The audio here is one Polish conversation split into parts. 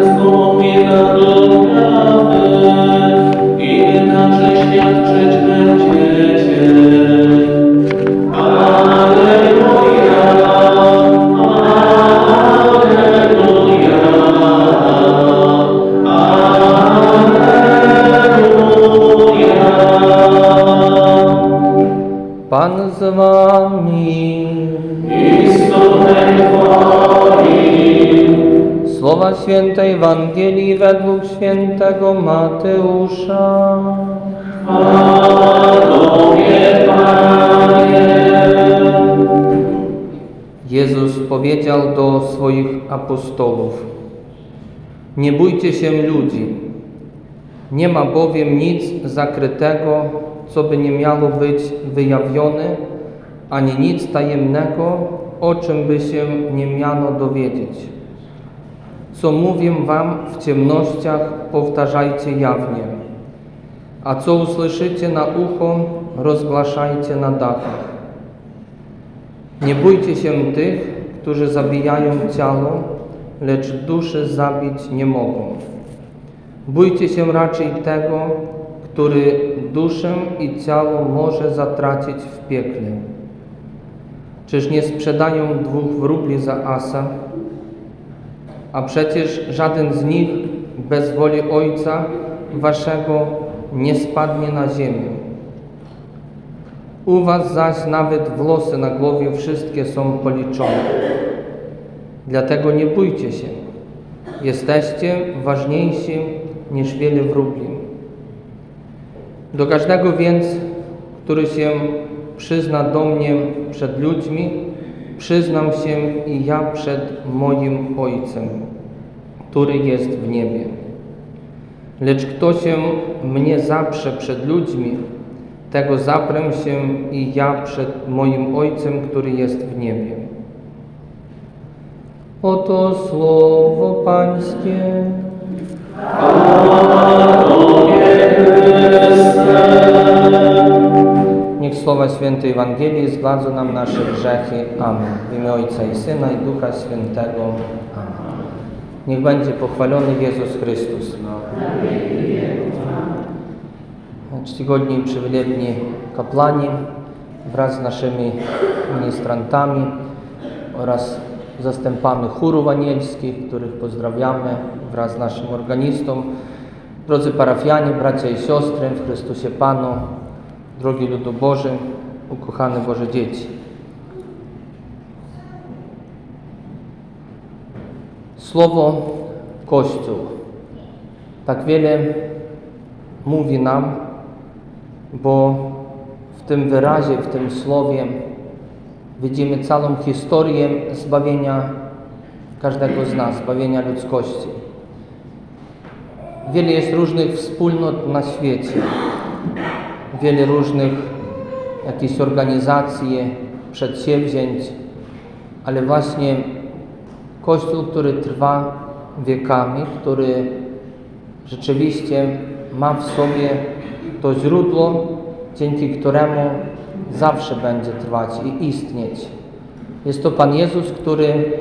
no minador Ewangelii według świętego Mateusza. Jezus powiedział do swoich apostołów: Nie bójcie się ludzi. Nie ma bowiem nic zakrytego, co by nie miało być wyjawione, ani nic tajemnego, o czym by się nie miano dowiedzieć. Co mówię wam w ciemnościach, powtarzajcie jawnie, a co usłyszycie na ucho, rozgłaszajcie na dachach. Nie bójcie się tych, którzy zabijają ciało, lecz duszy zabić nie mogą. Bójcie się raczej tego, który duszę i ciało może zatracić w piekle. Czyż nie sprzedają dwóch wróbli za asa? A przecież żaden z nich bez woli Ojca Waszego nie spadnie na ziemię. U Was zaś nawet włosy na głowie wszystkie są policzone. Dlatego nie bójcie się. Jesteście ważniejsi niż wiele wróbli. Do każdego więc, który się przyzna do mnie przed ludźmi, przyznam się i ja przed moim Ojcem, który jest w niebie. Lecz kto się mnie zaprze przed ludźmi, tego zaprę się i ja przed moim Ojcem, który jest w niebie. Oto słowo Pańskie. Niech słowa świętej Ewangelii zgładzą nam nasze grzechy. Amen. W imię Ojca i Syna i Ducha Świętego. Amen. Niech będzie pochwalony Jezus Chrystus. Czcigodni i przywilejdni kapłani wraz z naszymi ministrantami oraz zastępami chórów anielskich, których pozdrawiamy wraz z naszym organistą. Drodzy parafianie, bracia i siostry w Chrystusie Panu, drogi ludu Boży, ukochane Boże dzieci. Słowo Kościół tak wiele mówi nam, bo w tym wyrazie, w tym słowie widzimy całą historię zbawienia każdego z nas, zbawienia ludzkości. Wiele jest różnych wspólnot na świecie, wiele różnych jakichś organizacji, przedsięwzięć, ale właśnie Kościół, który trwa wiekami, który rzeczywiście ma w sobie to źródło, dzięki któremu zawsze będzie trwać i istnieć. Jest to Pan Jezus, który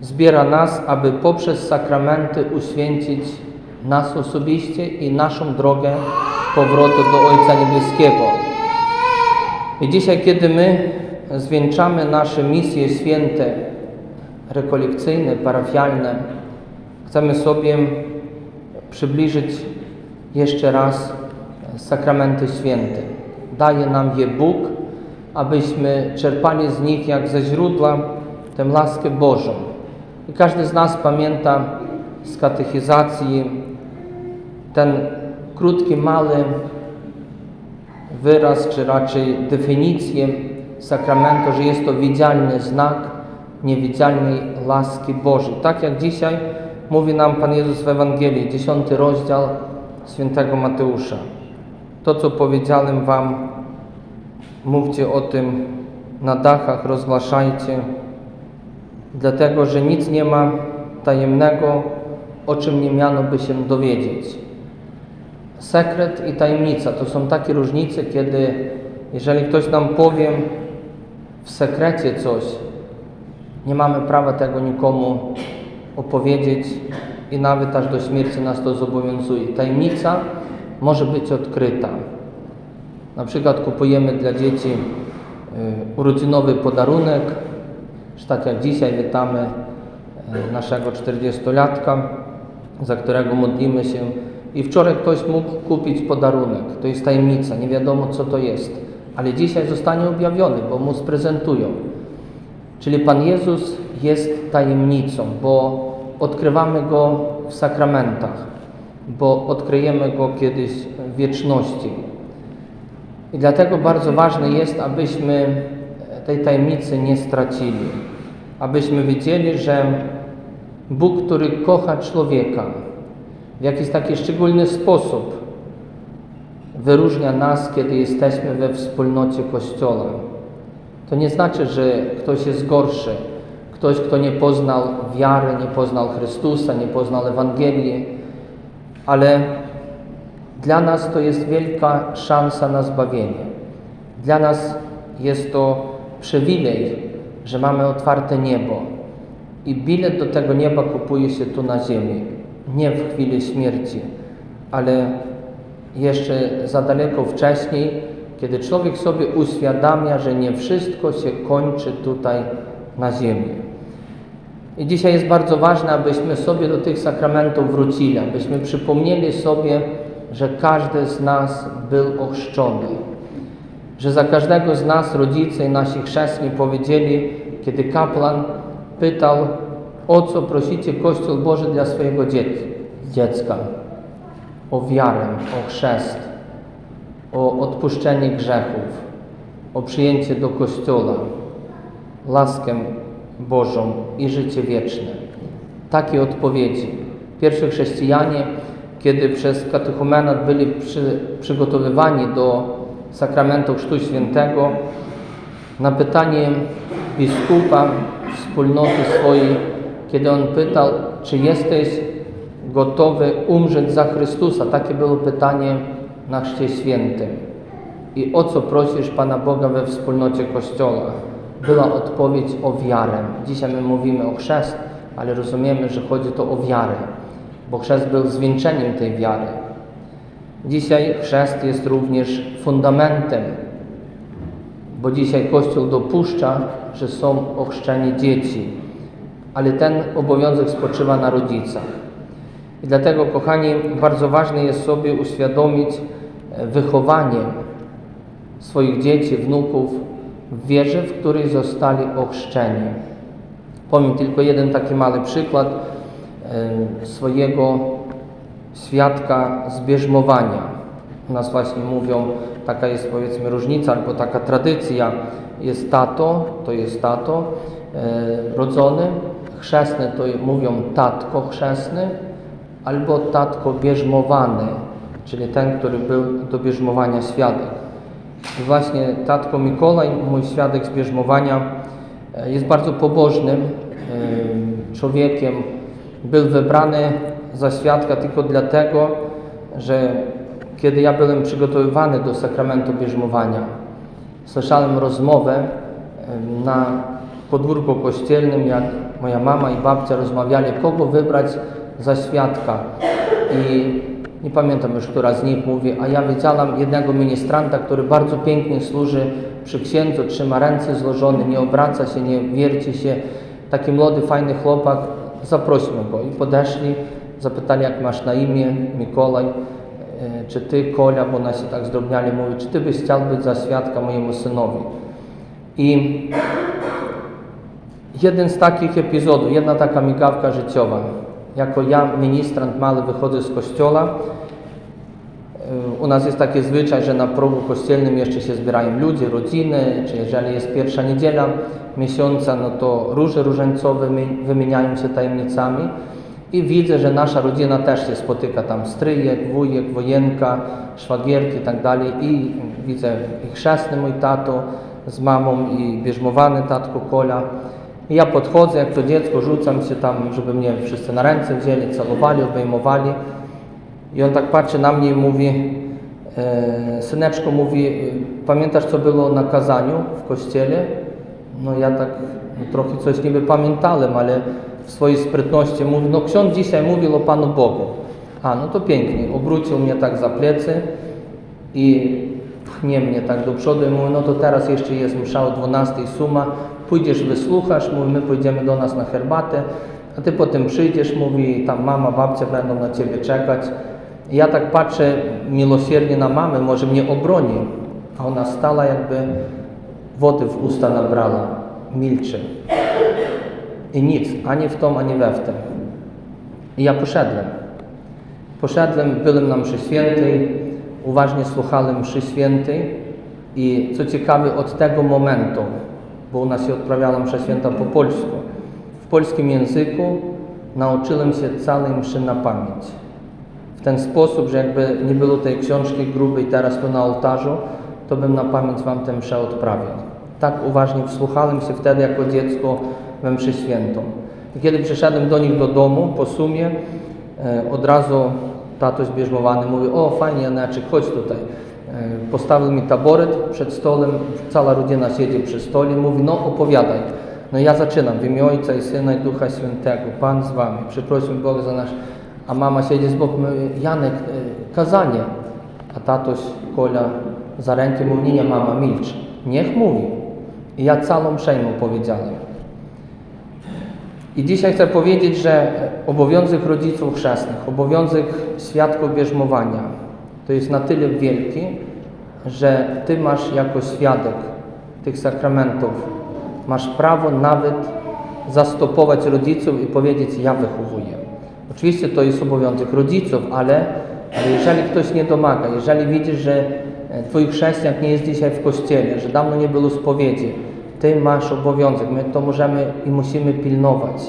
zbiera nas, aby poprzez sakramenty uświęcić nas osobiście i naszą drogę powrotu do Ojca Niebieskiego. I dzisiaj, kiedy my zwieńczamy nasze misje święte, rekolekcyjne, parafialne, chcemy sobie przybliżyć jeszcze raz sakramenty święte. Daje nam je Bóg, abyśmy czerpali z nich jak ze źródła tę laskę Bożą. I każdy z nas pamięta z katechizacji ten krótki, mały wyraz, czy raczej definicję sakramentu, że jest to widzialny znak niewidzialnej łaski Bożej. Tak jak dzisiaj mówi nam Pan Jezus w Ewangelii, 10 rozdział świętego Mateusza. To, co powiedziałem Wam, mówcie o tym na dachach, rozgłaszajcie, dlatego że nic nie ma tajemnego, o czym nie miano by się dowiedzieć. Sekret i tajemnica to są takie różnice, kiedy jeżeli ktoś nam powie w sekrecie coś, nie mamy prawa tego nikomu opowiedzieć i nawet aż do śmierci nas to zobowiązuje. Tajemnica może być odkryta. Na przykład kupujemy dla dzieci y, urodzinowy podarunek, czy tak jak dzisiaj witamy y, naszego 40-latka, za którego modlimy się. I wczoraj ktoś mógł kupić podarunek. To jest tajemnica, nie wiadomo co to jest. ale dzisiaj zostanie objawiony, bo mu sprezentują. Czyli Pan Jezus jest tajemnicą, bo odkrywamy Go w sakramentach, bo odkryjemy Go kiedyś w wieczności. I dlatego bardzo ważne jest, abyśmy tej tajemnicy nie stracili, abyśmy wiedzieli, że Bóg, który kocha człowieka w jakiś taki szczególny sposób, wyróżnia nas, kiedy jesteśmy we wspólnocie Kościoła. To nie znaczy, że ktoś jest gorszy, ktoś, kto nie poznał wiary, nie poznał Chrystusa, nie poznał Ewangelii, ale dla nas to jest wielka szansa na zbawienie. Dla nas jest to przywilej, że mamy otwarte niebo i bilet do tego nieba kupuje się tu na ziemi, nie w chwili śmierci, ale jeszcze za daleko wcześniej, kiedy człowiek sobie uświadamia, że nie wszystko się kończy tutaj na ziemi. I dzisiaj jest bardzo ważne, abyśmy sobie do tych sakramentów wrócili, abyśmy przypomnieli sobie, że każdy z nas był ochrzczony. Że za każdego z nas rodzice i nasi chrzestni powiedzieli, kiedy kapłan pytał, o co prosicie Kościół Boży dla swojego dziecka o wiarę, o chrzest, o odpuszczenie grzechów, o przyjęcie do Kościoła, laskę Bożą i życie wieczne. Takie odpowiedzi. Pierwsi chrześcijanie, kiedy przez katechumenat byli przy, przygotowywani do sakramentu Chrztu Świętego, na pytanie biskupa wspólnoty swojej, kiedy on pytał, czy jesteś gotowy umrzeć za Chrystusa? Takie było pytanie na Chrzcie Świętym. I o co prosisz Pana Boga we wspólnocie Kościoła? Była odpowiedź o wiarę. Dzisiaj my mówimy o chrzest, ale rozumiemy, że chodzi to o wiarę, bo chrzest był zwieńczeniem tej wiary. Dzisiaj chrzest jest również fundamentem, bo dzisiaj Kościół dopuszcza, że są ochrzczeni dzieci, ale ten obowiązek spoczywa na rodzicach. I dlatego, kochani, bardzo ważne jest sobie uświadomić e, wychowanie swoich dzieci, wnuków w wierze, w której zostali ochrzczeni. Powiem tylko jeden taki mały przykład e, swojego świadka zbierzmowania. U nas właśnie mówią, taka jest powiedzmy różnica, albo taka tradycja, jest tato, to jest tato e, rodzony, chrzestny to mówią tatko chrzestny, albo tatko bierzmowany, czyli ten, który był do bierzmowania świadek. I właśnie tatko Mikołaj, mój świadek z bierzmowania, e, jest bardzo pobożnym e, człowiekiem. Był wybrany za świadka tylko dlatego, że kiedy ja byłem przygotowywany do sakramentu bierzmowania, słyszałem rozmowę e, na podwórku kościelnym, jak moja mama i babcia rozmawiali, kogo wybrać za świadka. I nie pamiętam już, która z nich mówi, a ja wiedziałam jednego ministranta, który bardzo pięknie służy przy księdzu, trzyma ręce złożone, nie obraca się, nie wierci się. Taki młody, fajny chłopak, zaprośmy go. I podeszli, zapytali, jak masz na imię, Mikołaj, e, czy ty, Kolia, bo nasi tak zdrobniali, mówi, czy ty byś chciał być za świadka mojemu synowi. I jeden z takich epizodów, jedna taka migawka życiowa jako ja, ministrant mały, wychodzę z kościoła. U nas jest taki zwyczaj, że na progu kościelnym jeszcze się zbierają ludzie, rodziny, czy jeżeli jest pierwsza niedziela miesiąca, no to róże różańcowe wymieniają się tajemnicami. I widzę, że nasza rodzina też się spotyka, tam stryjek, wujek, wojenka, szwagierki i tak dalej. I widzę i chrzestny mój tato z mamą i bierzmowany tatko Kola. I ja podchodzę, jak to dziecko, rzucam się tam, żeby mnie wszyscy na ręce wzięli, calowali, obejmowali. I on tak patrzy na mnie i mówi, e, syneczko mówi, pamiętasz co było na kazaniu w kościele? No ja tak no, trochę coś niby pamiętałem, ale w swojej sprytności mówi, no ksiądz dzisiaj mówił o Panu Bogu. A, no to pięknie. Obrócił mnie tak za plecy i pchnie mnie tak do przodu i mówi, no to teraz jeszcze jest msza o 12 suma, pójdziesz, wysłuchasz, mówi, my pójdziemy do nas na herbatę, a ty potem przyjdziesz, mówi, tam mama, babcia będą na ciebie czekać. Ja tak patrzę miłosiernie na mamę, może mnie obroni. a ona stała jakby wody w usta nabrała, milczy. I nic, ani w tom, ani we w tym. I ja poszedłem. Poszedłem, byłem na mszy świętej, uważnie słuchałem mszy świętej i co ciekawe od tego momentu, bo u nas się odprawiała msza święta po polsku, w polskim języku nauczyłem się całej mszy na pamięć. W ten sposób, że jakby nie było tej książki grubej teraz tu na ołtarzu, to bym na pamięć Wam tę mszę odprawił. Tak uważnie wsłuchałem się wtedy jako dziecko we mszy świętą. I kiedy przyszedłem do nich do domu, po sumie, e, od razu tatoś bierzmowany mówi, o fajnie Janeczek, chodź tutaj. E, Postawił mi taboret przed stolem, cała rodzina siedzi przy stole, mówi, no opowiadaj. No ja zaczynam w imię Ojca i Syna i Ducha Świętego, Pan z Wami, przeprośmy Boga za nasz... A mama siedzi z boku, Janek, e, kazanie. A tatoś Koля za rękę mówi, nie, mama, milcz, niech mówi. I ja całą przejmą powiedziałem. I dzisiaj chcę powiedzieć, że obowiązek rodziców chrzestnych, obowiązek świadków bierzmowania to jest na tyle wielki, że Ty masz jako świadek tych sakramentów, masz prawo nawet zastopować rodziców i powiedzieć, ja wychowuję. Oczywiście to jest obowiązek rodziców, ale, ale jeżeli ktoś nie domaga, jeżeli widzisz, że e, Twój chrześcijan nie jest dzisiaj w kościele, że dawno nie było spowiedzi, Ty masz obowiązek, my to możemy i musimy pilnować.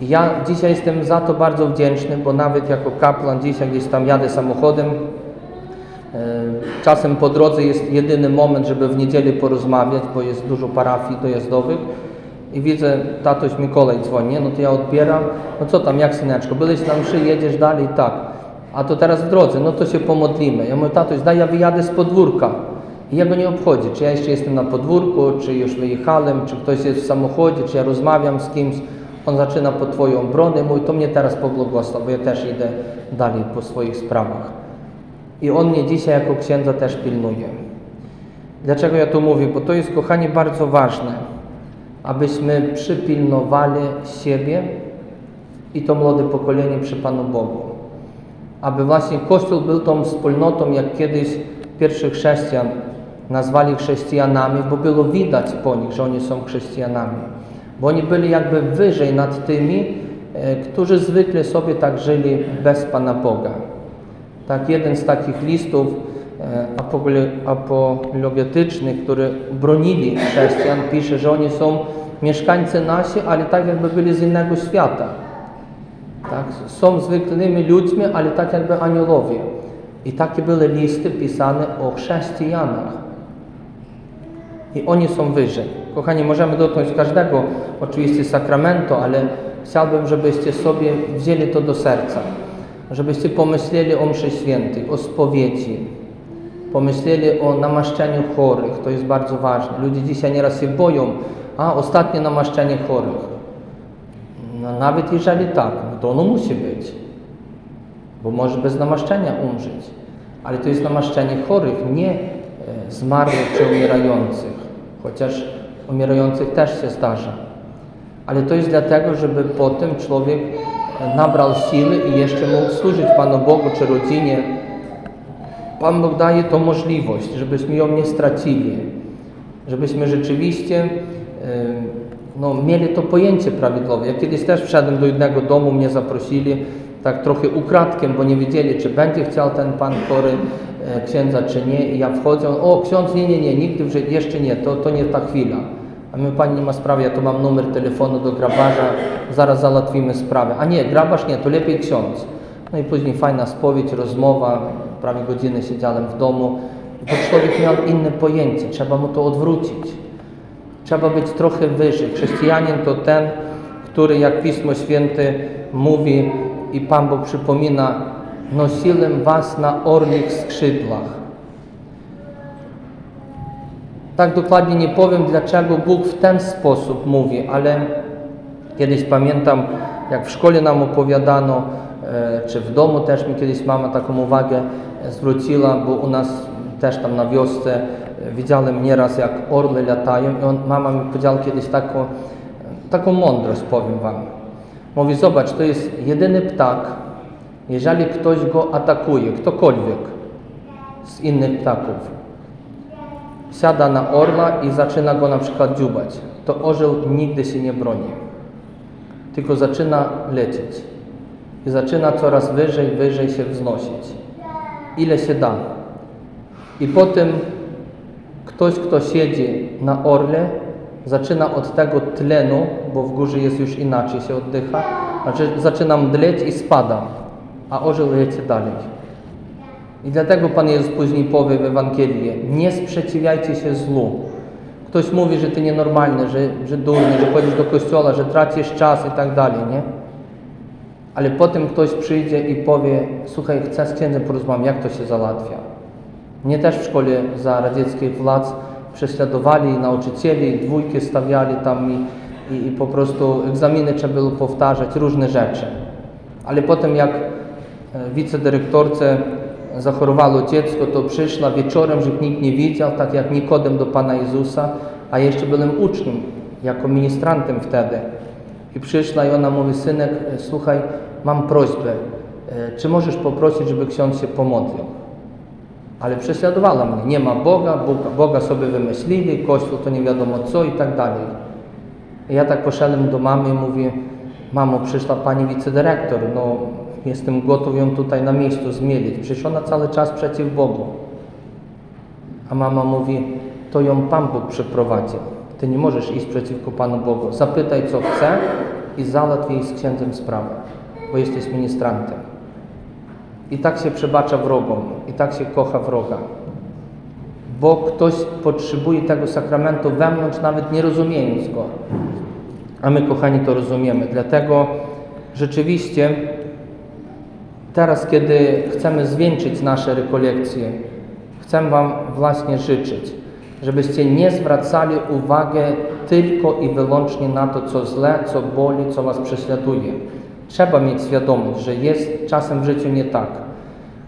I ja dzisiaj jestem za to bardzo wdzięczny, bo nawet jako kaplan dzisiaj gdzieś tam jadę samochodem, czasem po drodze jest jedyny moment, żeby w niedzielę porozmawiać, bo jest dużo parafii dojazdowych i widzę, tatoś Mikołaj dzwoni, no to ja odbieram, no co tam, jak syneczko, byłeś na mszy, jedziesz dalej, tak, a to teraz w drodze, no to się pomodlimy. Ja mówię, tatoś, daj ja wyjadę z podwórka. I jego nie obchodzi, czy ja jeszcze jestem na podwórku, czy już wyjechałem, czy ktoś jest w samochodzie, czy ja rozmawiam z kimś. On zaczyna po Twoją obronę, mówi, to mnie teraz pobłogosław, bo ja też idę dalej po swoich sprawach. I on mnie dzisiaj jako księdza też pilnuje. Dlaczego ja to mówię? Bo to jest, kochani, bardzo ważne, abyśmy przypilnowali siebie i to młode pokolenie przy Panu Bogu. Aby właśnie Kościół był tą wspólnotą, jak kiedyś pierwszych chrześcijan nazwali chrześcijanami, bo było widać po nich, że oni są chrześcijanami. Bo oni byli jakby wyżej nad tymi, e, którzy zwykle sobie tak żyli bez Pana Boga. Tak, jeden z takich listów e, apologetycznych, które bronili chrześcijan, pisze, że oni są mieszkańcy nasi, ale tak jakby byli z innego świata. Tak? Są zwykłymi ludźmi, ale tak jakby aniołowie. I takie były listy pisane o chrześcijanach. I oni są wyżej. Kochani, możemy dotknąć każdego oczywiście sakramentu, ale chciałbym, żebyście sobie wzięli to do serca. Żebyście pomyśleli o mszy świętej, o spowiedzi. Pomyśleli o namaszczeniu chorych. To jest bardzo ważne. Ludzie dzisiaj nieraz się boją. A, ostatnie namaszczenie chorych. No, nawet jeżeli tak, no to ono musi być, bo może bez namaszczenia umrzeć. Ale to jest namaszczenie chorych, nie e, zmarłych czy umierających, chociaż umierających też się zdarza. Ale to jest dlatego, żeby potem człowiek nabrał siły i jeszcze mógł służyć Panu Bogu czy rodzinie. Pan Bóg daje tą możliwość, żebyśmy ją nie stracili, żebyśmy rzeczywiście no, mieli to pojęcie prawidłowe. Ja kiedyś też wszedłem do jednego domu, mnie zaprosili tak trochę ukradkiem, bo nie wiedzieli, czy będzie chciał ten pan chory e, księdza, czy nie. I ja wchodzę, o ksiądz, nie, nie, nie, nigdy jeszcze nie, to, to nie ta chwila. A my, pani nie ma sprawy, ja tu mam numer telefonu do grabarza, zaraz załatwimy sprawę. A nie, grabarz nie, to lepiej ksiądz. No i później fajna spowiedź, rozmowa, prawie godzinę siedziałem w domu, bo człowiek miał inne pojęcie, trzeba mu to odwrócić. Trzeba być trochę wyżej. Chrześcijanin to ten, który, jak Pismo Święte mówi i Pan Bóg przypomina, nosiłem was na orlich skrzydłach. Tak dokładnie nie powiem, dlaczego Bóg w ten sposób mówi, ale kiedyś pamiętam, jak w szkole nam opowiadano, e, czy w domu też mi kiedyś mama taką uwagę zwróciła, bo u nas też tam na wiosce e, widziałem nieraz, jak orły latają i on, mama mi powiedziała kiedyś taką, taką mądrość, powiem Wam. Mówi, zobacz, to jest jedyny ptak, jeżeli ktoś go atakuje, ktokolwiek z innych ptaków, siada na orla i zaczyna go na przykład dziubać, to orzeł nigdy się nie broni, tylko zaczyna lecieć. I zaczyna coraz wyżej, wyżej się wznosić, ile się da. I potem ktoś, kto siedzi na orle, zaczyna od tego tlenu, bo w górze jest już inaczej się oddycha, znaczy zaczyna mdleć i spada, a orzeł leci dalej. I dlatego Pan Jezus później powie w Ewangelii, nie sprzeciwiajcie się zlu. Ktoś mówi, że ty nienormalny, że, że durny, że chodzisz do kościoła, że tracisz czas i tak dalej, nie? Ale potem ktoś przyjdzie i powie, słuchaj, chcę z księdzem porozmawiać, jak to się załatwia. Mnie też w szkole za radzieckich władz prześladowali nauczycieli, dwójki stawiali tam i, i, i po prostu egzaminy trzeba było powtarzać, różne rzeczy. Ale potem jak e, wicedyrektorce zachorowało dziecko, to przyszła wieczorem, żeby nikt nie widział, tak jak Nikodem do Pana Jezusa, a jeszcze byłem uczniem, jako ministrantem wtedy. I przyszła i ona mówi, synek, e, słuchaj, mam prośbę, e, czy możesz poprosić, żeby ksiądz się pomodlił? Ale prześladowała mnie, nie ma Boga, Boga, Boga sobie wymyślili, Kościół to nie wiadomo co i tak dalej. I ja tak poszedłem do mamy i mówię, mamo, przyszła pani wicedyrektor, no jestem gotów ją tutaj na miejscu zmielić. Przecież ona cały czas przeciw Bogu. A mama mówi, to ją Pan Bóg przeprowadził. Ty nie możesz iść przeciwko Panu Bogu. Zapytaj, co chce i załatw jej z księdzem sprawę, bo jesteś ministrantem. I tak się przebacza wrogom, i tak się kocha wroga. Bo ktoś potrzebuje tego sakramentu wewnątrz, nawet nie rozumiejąc go. A my, kochani, to rozumiemy. Dlatego rzeczywiście teraz, kiedy chcemy zwieńczyć nasze rekolekcje, chcę Wam właśnie życzyć, żebyście nie zwracali uwagi tylko i wyłącznie na to, co złe, co boli, co Was prześladuje. Trzeba mieć świadomość, że jest czasem w życiu nie tak,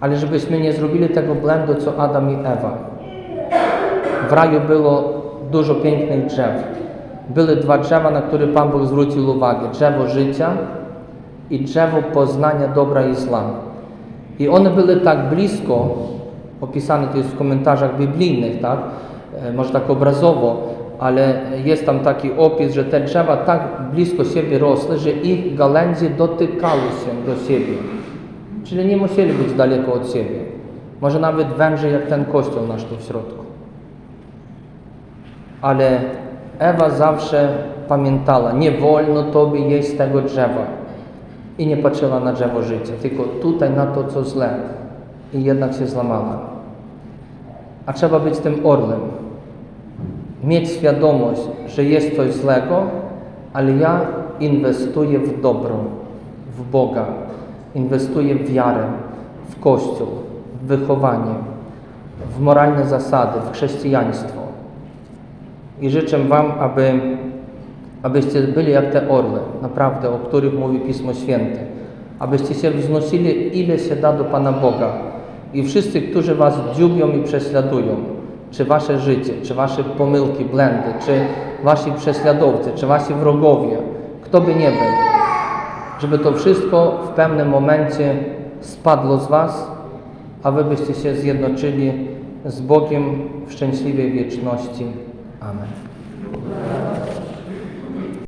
ale żebyśmy nie zrobili tego błędu, co Adam i Ewa. W raju było dużo pięknych drzew. Były dwa drzewa, na które Pan Bóg zwrócił uwagę: drzewo życia i drzewo poznania dobra i zła. I one były tak blisko, opisane to jest w komentarzach biblijnych, tak? E, może tak obrazowo, ale jest tam taki opis, że te drzewa tak blisko siebie rosły, że ich gałęzie dotykały się do siebie. Czyli nie musieli być daleko od siebie. Może nawet wężej jak ten kościół nasz tu w środku. Ale Ewa zawsze pamiętała, nie wolno Tobie jeść z tego drzewa. I nie patrzyła na drzewo życia, tylko tutaj na to, co złe. I jednak się złamała. A trzeba być tym orlem. Mieć świadomość, że jest coś złego, ale ja inwestuję w dobro, w Boga. Inwestuję w wiarę, w Kościół, w wychowanie, w moralne zasady, w chrześcijaństwo. I życzę Wam, aby, abyście byli jak te orle, naprawdę, o których mówi Pismo Święte. Abyście się wznosili, ile się da do Pana Boga. I wszyscy, którzy Was dziubią i prześladują, czy Wasze życie, czy Wasze pomyłki, błędy, czy Wasi prześladowcy, czy Wasi wrogowie, kto by nie był, żeby to wszystko w pewnym momencie spadło z Was, a Wy byście się zjednoczyli z Bogiem w szczęśliwej wieczności. Amen.